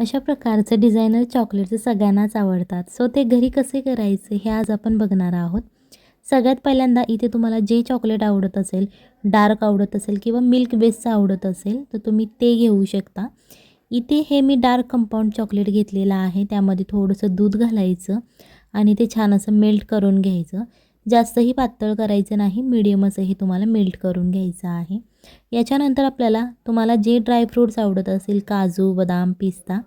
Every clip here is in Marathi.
अशा प्रकारचं डिझायनर चॉकलेटचं सगळ्यांनाच आवडतात. सो ते घरी कसे करायचे हे आज आपण बघणार आहोत. सगळ्यात पहिल्यांदा इथे तुम्हाला जे चॉकलेट आवडत असेल डार्क आवडत असेल किंवा मिल्क बेसचं आवडत असेल तर तुम्ही ते घेऊ शकता. इथे हे मी डार्क कंपाऊंड चॉकलेट घेतलेलं आहे. त्यामध्ये थोडंसं दूध घालायचं आणि ते छान असं मेल्ट करून घ्यायचं. जास्तही पातळ करायचं नाही मिडियमच हे तुम्हाला मेल्ट करून घ्यायचं आहे. याच्यानंतर आपल्याला तुम्हाला जे ड्रायफ्रूट्स आवडत असेल काजू बदाम पिस्ता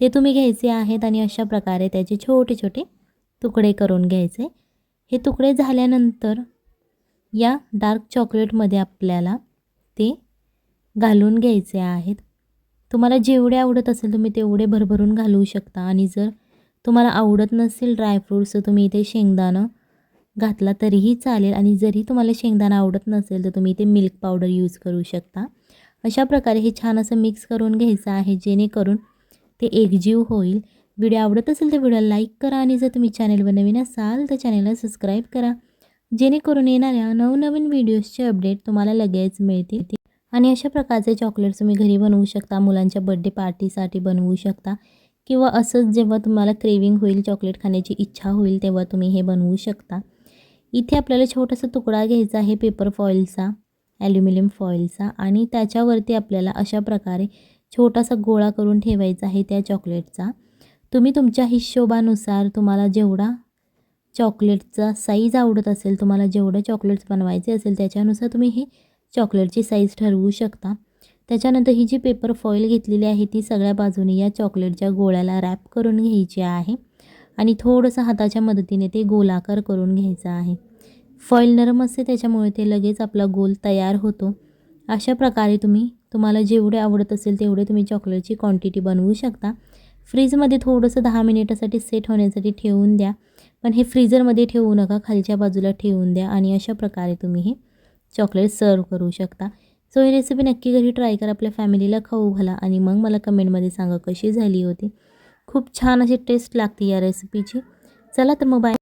ते तुम्ही घ्यायचे आहेत आणि अशा प्रकारे त्याचे छोटे छोटे तुकडे करून घ्यायचे. हे तुकडे झाल्यानंतर या डार्क चॉकलेटमध्ये आपल्याला ते घालून घ्यायचे आहेत. तुम्हाला जेवढे आवडत असेल तुम्ही तेवढे भरभरून घालवू शकता आणि जर तुम्हाला आवडत नसेल ड्रायफ्रूट्स तर तुम्ही इथे शेंगदाणं घातला तरीही चालेल आणि जरी तुम्हाला शेंगदाणा आवडत नसेल तर तुम्ही इथे मिल्क पावडर यूज करू शकता. अशा प्रकारे हे छान असं मिक्स करून घ्यायचं आहे जेणेकरून ते एकजीव होईल. व्हिडिओ आवडत असेल तर व्हिडिओला लाईक करा आणि जर तुम्ही चॅनलवर नवीन असाल तर चॅनलला सबस्क्राईब करा. जेणेकरून येणाऱ्या नवनवीन व्हिडिओजचे अपडेट तुम्हाला लगेच मिळतील. आणि अशा प्रकारचे चॉकलेट्स तुम्ही घरी बनवू शकता मुलांच्या बड्डे पार्टीसाठी बनवू शकता. किंवा असंच जेव्हा तुम्हाला क्रेविंग होईल चॉकलेट खाण्याची इच्छा होईल तेव्हा तुम्ही हे बनवू शकता. इथे आपल्याला छोटासा तुकडा घ्यायचा आहे पेपर फॉईलचा ॲल्युमिनियम फॉईलचा आणि त्याच्यावरती आपल्याला अशा प्रकारे छोटासा गोळा करून ठेवायचा आहे त्या चॉकलेटचा तुम्ही तुमच्या हिशोबानुसार तुम्हाला जेवढा चॉकलेटचा साईज आवडत असेल तुम्हाला जेवढं चॉकलेट्स बनवायचे असेल त्याच्यानुसार तुम्ही हे चॉकलेटची साईज ठरवू शकता. त्याच्यानंतर ही जी पेपर फॉईल घेतलेली आहे ती सगळ्या बाजूने या चॉकलेटच्या गोळ्याला रॅप करून घ्यायची आहे. आणि थोडंसं हाताच्या मदतीने ते गोलाकार करून घ्यायचं आहे. फॉईल नरम असते त्याच्यामुळे ते लगेच आपला गोल तयार होतो. अशा प्रकारे तुम्ही तुम्हाला जेवढे आवडत असेल तेवढे तुम्ही चॉकलेटची क्वांटिटी बनवू शकता. फ्रीजमध्ये थोडंसं दहा मिनिटासाठी सेट होण्यासाठी ठेवून द्या. पण हे फ्रीजरमध्ये ठेवू नका खालच्या बाजूला ठेवून द्या आणि अशा प्रकारे तुम्ही हे चॉकलेट सर्व करू शकता. सो ही रेसिपी नक्की घरी ट्राय करा आपल्या फॅमिलीला खाऊ घाला आणि मग मला कमेंटमध्ये सांगा कशी झाली होती. खूप छान अशी टेस्ट लागते या रेसिपीची चला तर मग बाय.